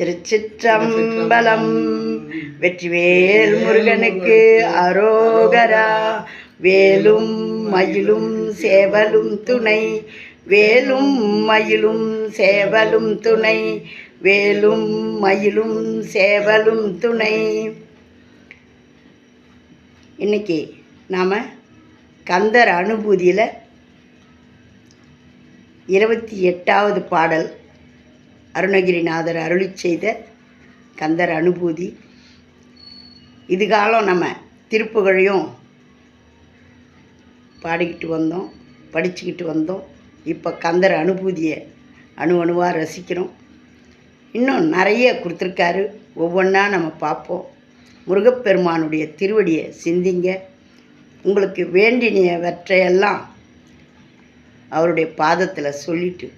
திருச்சிற்றம்பலம். வெற்றிவேல் முருகனுக்கு அரோகரா. வேலும் மயிலும் சேவலும் துணை. வேலும் மயிலும் சேவலும் துணை. வேலும் மயிலும் சேவலும் துணை. இன்னைக்கு நாம் கந்தர் அனுபூதியில் இருபத்தி எட்டாவது பாடல் அருணகிரிநாதர் அருளி செய்த கந்தர் அனுபூதி. இது காலம் நம்ம திருப்புகழையும் பாடிக்கிட்டு வந்தோம் படிச்சுக்கிட்டு வந்தோம். இப்போ கந்தர் அனுபூதியை அணு அணுவாக ரசிக்கிறோம். இன்னும் நிறைய கொடுத்துருக்காரு. ஒவ்வொன்றா நம்ம பார்ப்போம். முருகப்பெருமானுடைய திருவடியை சிந்திங்க. உங்களுக்கு வேண்டினவற்றையெல்லாம் அவருடைய பாதத்தில் சொல்லிட்டு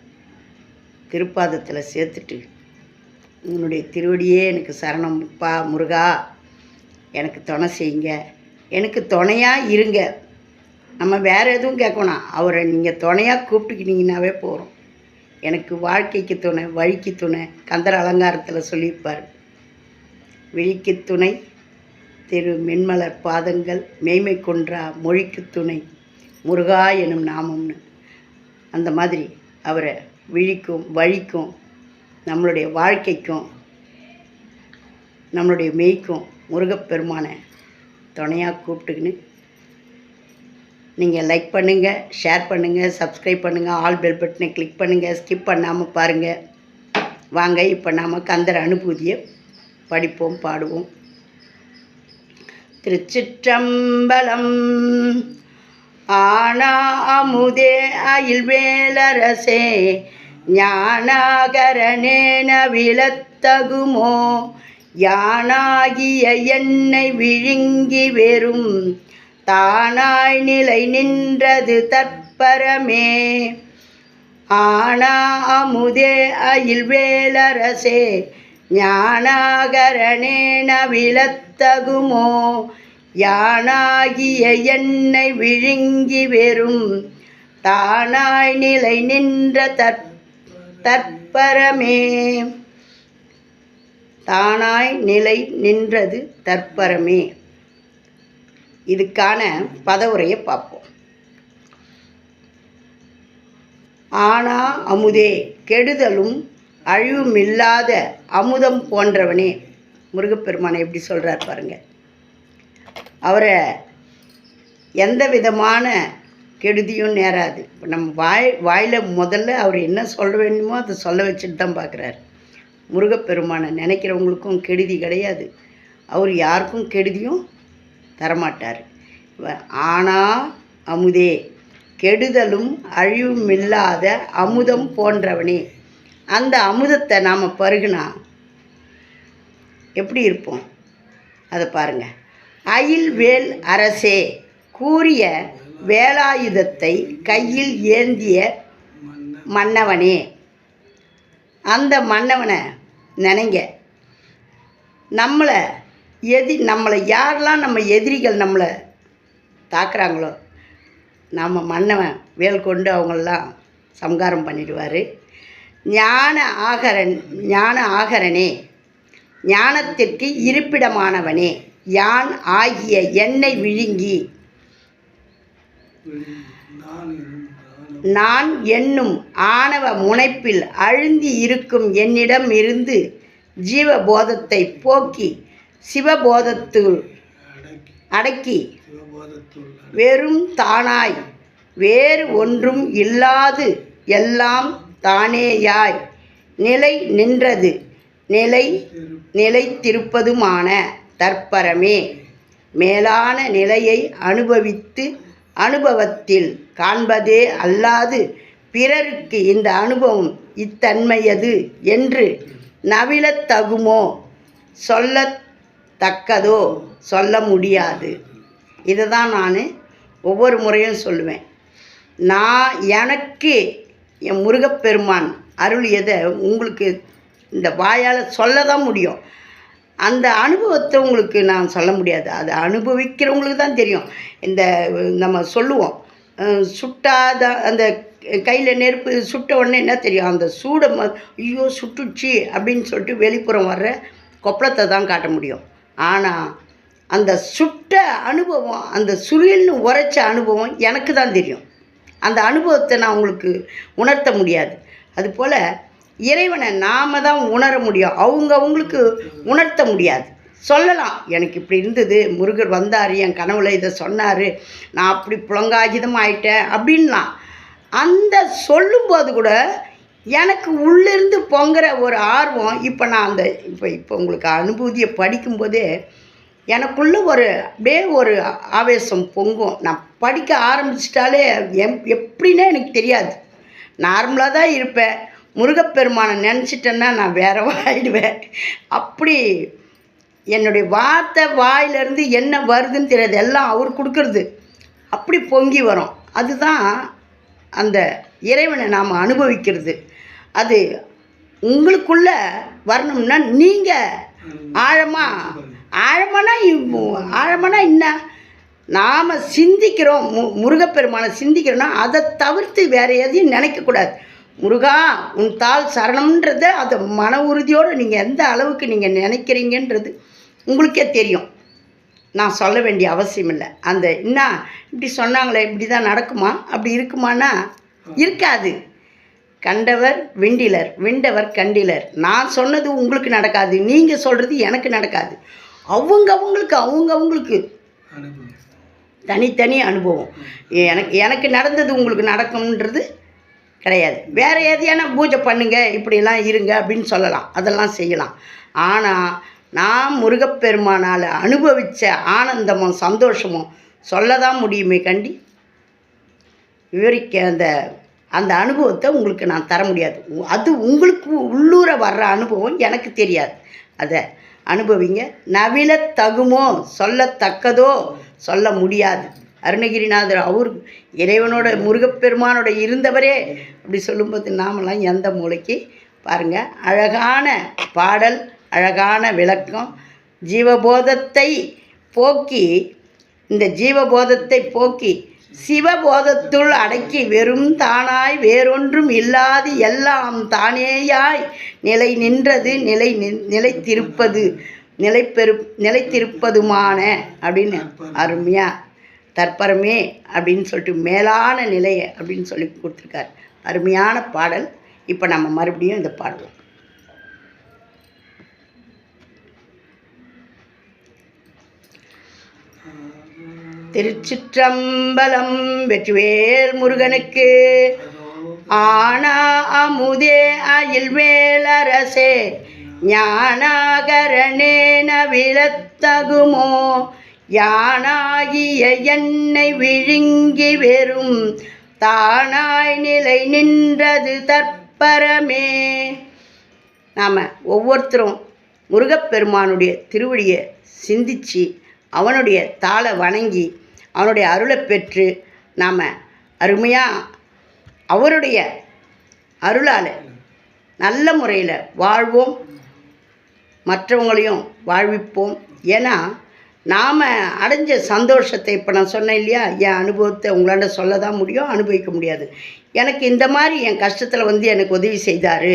திருப்பாதத்தில் சேர்த்துட்டு உங்களுடைய திருவடியே எனக்கு சரணம் பா முருகா எனக்கு துணை செய்யுங்க. எனக்கு துணையாக இருங்க. நம்ம வேறு எதுவும் கேட்கணும் அவரை நீங்கள் துணையாக கூப்பிட்டுக்கிட்டீங்கன்னாவே போகிறோம் எனக்கு வாழ்க்கைக்கு துணை வழிக்கு துணை கந்தர் அலங்காரத்தில் சொல்லியிருப்பார். விழிக்கு துணை திரு மென்மலர் பாதங்கள் மெய்மை கொன்றா மொழிக்கு துணை முருகா எனும் நாமம்னு. அந்த மாதிரி அவரை விழிக்கும் வழிக்கும் நம்மளுடைய வாழ்க்கைக்கும் நம்மளுடைய மெய்க்கும் முருகப்பெருமானை துணையாக கூப்பிட்டுக்கின்னு நீங்கள் லைக் பண்ணுங்கள் ஷேர் பண்ணுங்கள் சப்ஸ்கிரைப் பண்ணுங்கள் ஆல் பெல் பட்டனை கிளிக் பண்ணுங்கள் ஸ்கிப் பண்ணாமல் பாருங்கள் வாங்க இப்போ நாம் கந்தர் அனுபூதியை படிப்போம் பாடுவோம். திருச்சிற்றம்பலம் ஆனா அமுதே அயில் வேலரசே ஞானாகரணேன விழத்தகுமோ யானாகிய என்னை விழுங்கி வெறும் தானாய் நிலை நின்றது தற்பரமே. ஆனா அமுதே அயில் வேலரசே ஞானாகரணேன விழத்தகுமோ யானாகிய என்னை விழுங்கி வெறும் தானாய் நிலை நின்ற தற் தற்பரமே. தானாய் நிலை நின்றது தற்பரமே. இதுக்கான பதவுரையை பார்ப்போம். ஆனா அமுதே கெடுதலும் அழிவும் இல்லாத அமுதம் போன்றவனே. முருகப்பெருமானை எப்படி சொல்கிறார் பாருங்கள் அவரை எந்த விதமான கெடுதியும் நேராது. இப்போ நம்ம வாய் வாயில் முதல்ல அவர் என்ன சொல்ல வேண்டுமோ அதை சொல்ல வச்சுட்டு தான் பார்க்குறாரு. முருகப்பெருமானை நினைக்கிறவங்களுக்கும் கெடுதி கிடையாது. அவர் யாருக்கும் கெடுதியும் தரமாட்டார். ஆனா அமுதே கெடுதலும் அழிவும் இல்லாத அமுதம் போன்றவனே. அந்த அமுதத்தை நாம் பருகுனா எப்படி இருப்போம்? அதை பாருங்கள் அயில்வேல் அரசே கூறிய வேலாயுதத்தை கையில் ஏந்திய மன்னவனே. அந்த மன்னவனை நினைங்க. நம்மளை எதி நம்மளை யாரெல்லாம் நம்ம எதிரிகள் நம்மளை தாக்குறாங்களோ நம்ம மன்னவன் வேல் கொண்டு அவங்களெல்லாம் சம்காரம் பண்ணிடுவார். ஞான ஆகரன் ஞான ஆகரனே ஞானத்திற்கு இருப்பிடமானவனே. யான் ஆகிய என்னை விழுங்கி? நான் என்னும் ஆணவ முனைப்பில் அழுந்தி இருக்கும் என்னிடம் இருந்து ஜீவபோதத்தை போக்கி சிவபோதத்துள் அடக்கி வெறும் தானாய் வேறு ஒன்றும் இல்லாது எல்லாம் தானேயாய் நிலை நின்றது நிலை நிலைத்திருப்பதுமான தற்பரமே. மேலான நிலையை அனுபவித்து அனுபவத்தில் காண்பதே அல்லாது பிறருக்கு இந்த அனுபவம் இத்தன்மையது என்று நவிலத்தகுமோ சொல்லத்தக்கதோ சொல்ல முடியாது. இதை தான் நான் ஒவ்வொரு முறையும் சொல்லுவேன். நான் எனக்கு என் முருகப்பெருமான் அருளியதை உங்களுக்கு இந்த வாயால் சொல்ல தான் முடியும். அந்த அனுபவத்தை உங்களுக்கு நான் சொல்ல முடியாது. அதை அனுபவிக்கிறவங்களுக்கு தான் தெரியும். இந்த நம்ம சொல்லுவோம். சுட்டாத அந்த கையில் நெருப்பு சுட்ட உடனே என்ன தெரியும்? அந்த சூடை ம ஐயோ சுட்டுச்சு அப்படின்னு சொல்லிட்டு வெளிப்புறம் வர்ற கொப்பளத்தை தான் காட்ட முடியும். ஆனால் அந்த சுட்ட அனுபவம் அந்த சுரியல்னு உரைச்ச அனுபவம் எனக்கு தான் தெரியும். அந்த அனுபவத்தை நான் உங்களுக்கு உணர்த்த முடியாது. அதுபோல் இறைவனை நாம் தான் உணர முடியும். அவங்க அவங்களுக்கு உணர்த்த முடியாது. சொல்லலாம் எனக்கு இப்படி இருந்தது முருகர் வந்தார் என் கனவுல இதை சொன்னார் நான் அப்படி புலங்காகிதம் ஆயிட்டேன் அப்படின்லாம். அந்த சொல்லும்போது கூட எனக்கு உள்ளிருந்து பொங்குற ஒரு ஆர்வம் இப்போ நான் அந்த இப்போ இப்போ உங்களுக்கு அனுபூதியை படிக்கும்போதே எனக்குள்ளே ஒரு அப்படியே ஒரு ஆவேசம் பொங்கும். நான் படிக்க ஆரம்பிச்சிட்டாலே எம் எப்படின்னே எனக்கு தெரியாது. நார்மலாக தான் இருப்பேன். முருகப்பெருமானை நினச்சிட்டேன்னா நான் வேறவா ஆயிடுவேன் அப்படி என்னுடைய வார்த்தை வாயிலிருந்து என்ன வருதுன்னு தெரியாது. எல்லாம் அவர் கொடுக்கறது. அப்படி பொங்கி வரும். அதுதான் அந்த இறைவனை நாம் அனுபவிக்கிறது. அது உங்களுக்குள்ள வரணும்னா நீங்கள் ஆழமாக ஆழமானா ஆழமானா என்ன? நாம் சிந்திக்கிறோம். மு முருகப்பெருமானை சிந்திக்கிறோன்னா அதை தவிர்த்து வேறு எதையும் நினைக்கக்கூடாது. முருகா உன் தாள் சரணம்ன்றத அதை மன உறுதியோடு நீங்கள் எந்த அளவுக்கு நீங்கள் நினைக்கிறீங்கன்றது உங்களுக்கே தெரியும். நான் சொல்ல வேண்டிய அவசியம் இல்லை. அந்த என்ன இப்படி சொன்னாங்களே இப்படி தான் நடக்குமா? அப்படி இருக்குமானா இருக்காது. கண்டவர் விண்டிலர் விண்டவர் கண்டிலர். நான் சொன்னது உங்களுக்கு நடக்காது நீங்கள் சொல்கிறது எனக்கு நடக்காது. அவங்க அவங்களுக்கு அவங்க அவங்களுக்கு தனித்தனி அனுபவம். எனக்கு எனக்கு நடந்தது உங்களுக்கு நடக்கும்ன்றது கிடையாது. வேறு எதையான பூஜை பண்ணுங்க இப்படிலாம் இருங்க அப்படின்னு சொல்லலாம். அதெல்லாம் செய்யலாம். ஆனால் நான் முருகப்பெருமானால் அனுபவித்த ஆனந்தமும் சந்தோஷமும் சொல்ல தான் முடியுமே கண்டி. விவரிக்க அந்த அந்த அனுபவத்தை உங்களுக்கு நான் தர முடியாது. உ- அது உங்களுக்கு உள்ளூர வர்ற அனுபவம் எனக்கு தெரியாது. அதை அனுபவிங்க. நவில தகுமோ சொல்லத்தக்கதோ சொல்ல முடியாது. அருணகிரிநாதர் அவர் இறைவனோட முருகப்பெருமானோட இருந்தவரே அப்படி சொல்லும்போது நாமெல்லாம் எந்த மூளைக்கு? பாருங்கள் அழகான பாடல் அழகான விளக்கம் ஜீவபோதத்தை போக்கி இந்த ஜீவபோதத்தை போக்கி சிவபோதத்துள் அடக்கி வெறும் தானாய் வேறொன்றும் இல்லாது எல்லாம் தானேயாய் நிலை நின்றது நிலை நின்- நிலைத்திருப்பது நிலைப்பெரு நிலைத்திருப்பதுமான அப்படின்னு அருமையாக தற்பரமே அப்படின்னு சொல்லிட்டு மேலான நிலை அப்படின்னு சொல்லி கொடுத்துருக்காரு. அருமையான பாடல். இப்போ நம்ம மறுபடியும் இதை பாடுவோம். திருச்சிற்றம்பலம் வெற்றிவேல் முருகனுக்கு ஆனா அமுதே அயில் மேலரசே ஞானாகரணே நவிலத்தகுமோ யானாகிய என்னை விழுங்கி வெறும் தானாய் நிலை நின்றது தற்பரமே. நாம் ஒவ்வொருத்தரும் முருகப்பெருமானுடைய திருவடியை சிந்திச்சு அவனுடைய தாளை வணங்கி அவனுடைய அருளை பெற்று நாம் அருமையாக அவருடைய அருளால் நல்ல முறையில் வாழ்வோம் மற்றவங்களையும் வாழ்விப்போம். ஏன்னா நாம் அடைஞ்ச சந்தோஷத்தை இப்போ நான் சொன்னேன் இல்லையா? என் அனுபவத்தை உங்களால் சொல்ல தான் முடியும் அனுபவிக்க முடியாது. எனக்கு இந்த மாதிரி என் கஷ்டத்தில் வந்து எனக்கு உதவி செய்தார்.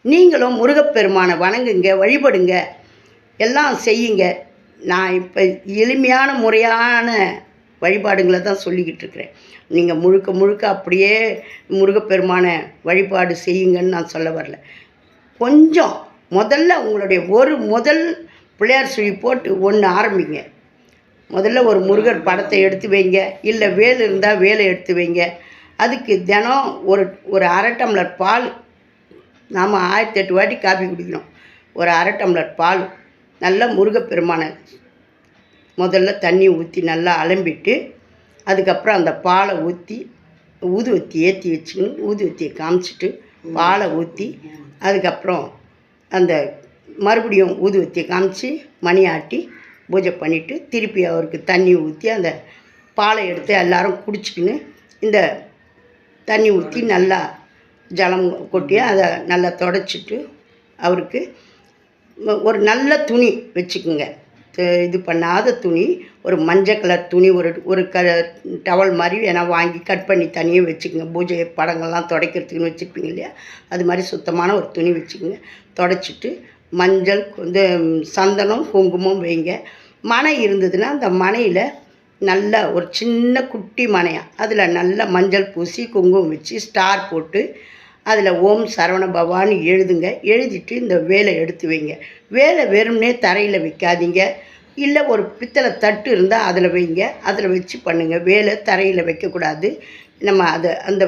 நீங்களும் முருகப்பெருமானை வணங்குங்க வழிபடுங்க. எல்லாம் செய்யுங்க. நான் இப்போ எளிமையான முறையான வழிபாடுங்களை தான் சொல்லிக்கிட்டு இருக்கிறேன். நீங்கள் முழுக்க முழுக்க அப்படியே முருகப்பெருமானை வழிபாடு செய்யுங்கன்னு நான் சொல்ல வரல. கொஞ்சம் முதல்ல உங்களுடைய ஒரு முதல் பிள்ளையார் சுழி போட்டு ஒன்று ஆரம்பிங்க. முதல்ல ஒரு முருகர் படத்தை எடுத்து வைங்க. இல்லை வேல் இருந்தால் வேலை எடுத்து வைங்க. அதுக்கு தினம் ஒரு ஒரு அரை டம்ளர் பால் நாம் ஆயிரத்தி எட்டு வாட்டி காப்பி குடிக்கணும். ஒரு அரை டம்ளர் பால். நல்லா முருகப்பெருமானை முதல்ல தண்ணி ஊற்றி நல்லா அலம்பிட்டு அதுக்கப்புறம் அந்த பாலை ஊற்றி ஊதுவத்தி ஏற்றி வச்சுக்கணும். ஊதுவத்தியை காமிச்சிட்டு பாலை ஊற்றி அதுக்கப்புறம் அந்த மறுபடியும் ஊதுவத்தியை காமிச்சு மணி ஆட்டி பூஜை பண்ணிவிட்டு திருப்பி அவருக்கு தண்ணி ஊற்றி அந்த பாலை எடுத்து எல்லாரும் குடிச்சிக்கின்னு இந்த தண்ணி ஊற்றி நல்லா ஜலம் கொட்டி அதை நல்லா தொடச்சிட்டு அவருக்கு ஒரு நல்ல துணி வச்சுக்குங்க. இது பண்ணாத துணி ஒரு மஞ்சள் கலர் துணி ஒரு ஒரு க டவல் மாதிரி ஏன்னா வாங்கி கட் பண்ணி தனியாக வச்சுக்கோங்க. பூஜை படங்கள்லாம் துடைக்கிறதுக்குன்னு வச்சுருப்பீங்க இல்லையா? அது மாதிரி சுத்தமான ஒரு துணி வச்சுக்கோங்க. தொடச்சிட்டு மஞ்சள் இந்த சந்தனம் குங்குமம் வைங்க. மனை இருந்ததுன்னா அந்த மனையில் நல்ல ஒரு சின்ன குட்டி மனையாக அதில் நல்ல மஞ்சள் பூசி குங்குமம் வச்சு ஸ்டார் போட்டு அதில் ஓம் சரவண பவான்னு எழுதுங்க. எழுதிட்டு இந்த வேலை எடுத்து வைங்க. வேலை வெறும்னே தரையில் வைக்காதீங்க. இல்லை ஒரு பித்தளை தட்டு இருந்தால் அதில் வைங்க. அதில் வச்சு பண்ணுங்கள் வேலை தரையில் வைக்கக்கூடாது. நம்ம அதை அந்த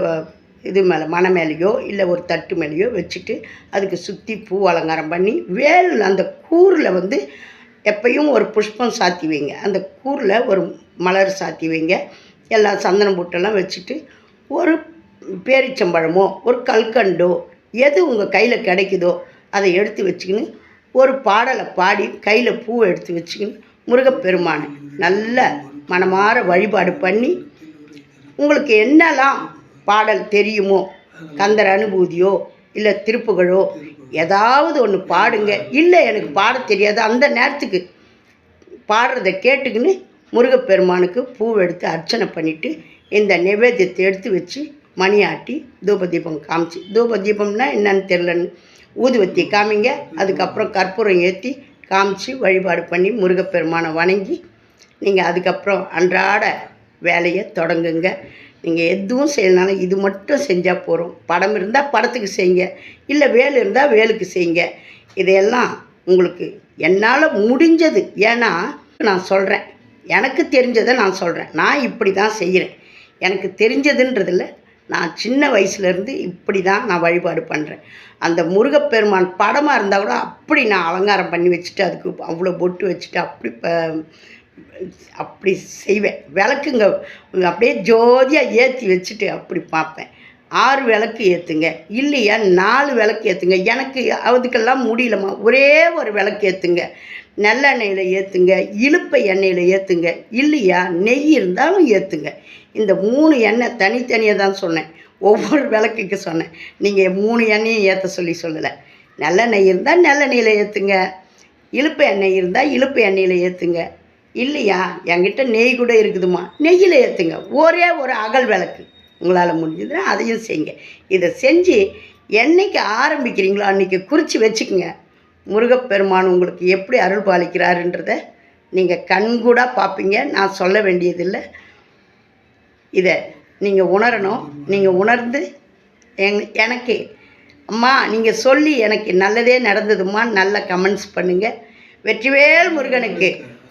இது மேலே மன மேலேயோ இல்லை ஒரு தட்டு மேலேயோ வச்சுட்டு அதுக்கு சுற்றி பூ அலங்காரம் பண்ணி வேல் அந்த கூரில் வந்து எப்பயும் ஒரு புஷ்பம் சாத்தி வைங்க. அந்த கூரில் ஒரு மலர் சாத்தி வைங்க. எல்லா சந்தனம் பூட்டெல்லாம் வச்சுட்டு ஒரு பேரிச்சம்பழமோ ஒரு கல்கண்டோ எது உங்கள் கையில் கிடைக்குதோ அதை எடுத்து வச்சுக்கின்னு ஒரு பாடலை பாடி கையில் பூவை எடுத்து வச்சுக்கின்னு முருகப்பெருமானை நல்ல மனமாற வழிபாடு பண்ணி உங்களுக்கு என்னெல்லாம் பாடல் தெரியுமோ? கந்தர் அனுபூதியோ? இல்லை திருப்புகழோ? ஏதாவது ஒன்று பாடுங்க. இல்லை எனக்கு பாட தெரியாது. அந்த நேரத்துக்கு பாடுறத கேட்டுக்கின்னு முருகப்பெருமானுக்கு பூ எடுத்து அர்ச்சனை பண்ணிவிட்டு இந்த நிவேத்தியத்தை எடுத்து வச்சு மணியாட்டி தூப தீபம் காமிச்சு. தூப தீபம்னா என்னன்னு தெரிலன்னு ஊதுவத்தி காமிங்க. அதுக்கப்புறம் கற்பூரம் ஏற்றி காமிச்சு வழிபாடு பண்ணி முருகப்பெருமானை வணங்கி நீங்கள் அதுக்கப்புறம் அன்றாட வேலையை தொடங்குங்க. நீங்கள் எதுவும் செய்யலனாலும் இது மட்டும் செஞ்சால் போகிறோம் படம் இருந்தால் படத்துக்கு செய்யுங்க. இல்லை வேல் இருந்தால் வேலுக்கு செய்யுங்க. இதையெல்லாம் உங்களுக்கு என்னால் முடிஞ்சது. ஏன்னா நான் சொல்கிறேன் எனக்கு தெரிஞ்சதை நான் சொல்கிறேன் நான் இப்படி தான் செய்கிறேன் எனக்கு தெரிஞ்சதுன்றதில் நான் சின்ன வயசுலேருந்து இப்படி தான் நான் வழிபாடு பண்ணுறேன் அந்த முருகப்பெருமான் படமாக இருந்தால் கூட அப்படி நான் அலங்காரம் பண்ணி வச்சுட்டு அதுக்கு அவ்வளோ பொட்டு வச்சுட்டு அப்படி ப- அப்படி செய்வேன். விளக்குங்க அப்படியே ஜோதியாக ஏற்றி வச்சுட்டு அப்படி பார்ப்பேன். ஆறு விளக்கு ஏற்றுங்க இல்லையா நாலு விளக்கு ஏற்றுங்க எனக்கு அதுக்கெல்லாம் முடியலம்மா. ஒரே ஒரு விளக்கு ஏற்றுங்க நல்லெண்ணெயில் ஏற்றுங்க இழுப்பை எண்ணெயில் ஏற்றுங்க இல்லையா நெய் இருந்தாலும் ஏற்றுங்க இந்த மூணு எண்ணெய் தனித்தனியாக தான் சொன்னேன். ஒவ்வொரு விளக்குக்கு சொன்னேன். நீங்கள் மூணு எண்ணெயும் ஏற்ற சொல்லி சொல்லலை. நல்லெண்ணெய் இருந்தால் நல்லெண்ணெயில் ஏற்றுங்க இழுப்பு எண்ணெய் இருந்தால் இழுப்பு எண்ணெயில் ஏற்றுங்க இல்லையா? என்கிட்ட நெய் கூட இருக்குதுமா நெய்யில் ஏற்றுங்க ஒரே ஒரு அகல் விளக்கு. உங்களால் முடிஞ்சதுன்னா அதையும் செய்யுங்க. இதை செஞ்சு என்னைக்கு ஆரம்பிக்கிறீங்களோ அன்றைக்கி குறித்து வச்சுக்கோங்க. முருகப்பெருமான் உங்களுக்கு எப்படி அருள் பாலிக்கிறாருன்றத நீங்கள் கண்கூடாக பார்ப்பீங்க. நான் சொல்ல வேண்டியதில்லை. இதை நீங்கள் உணரணும். நீங்கள் உணர்ந்து எங் எனக்கு அம்மா நீங்கள் சொல்லி எனக்கு நல்லதே நடந்ததும்மா. நல்ல கமெண்ட்ஸ் பண்ணுங்கள் வெற்றிவேல் முருகனுக்கு.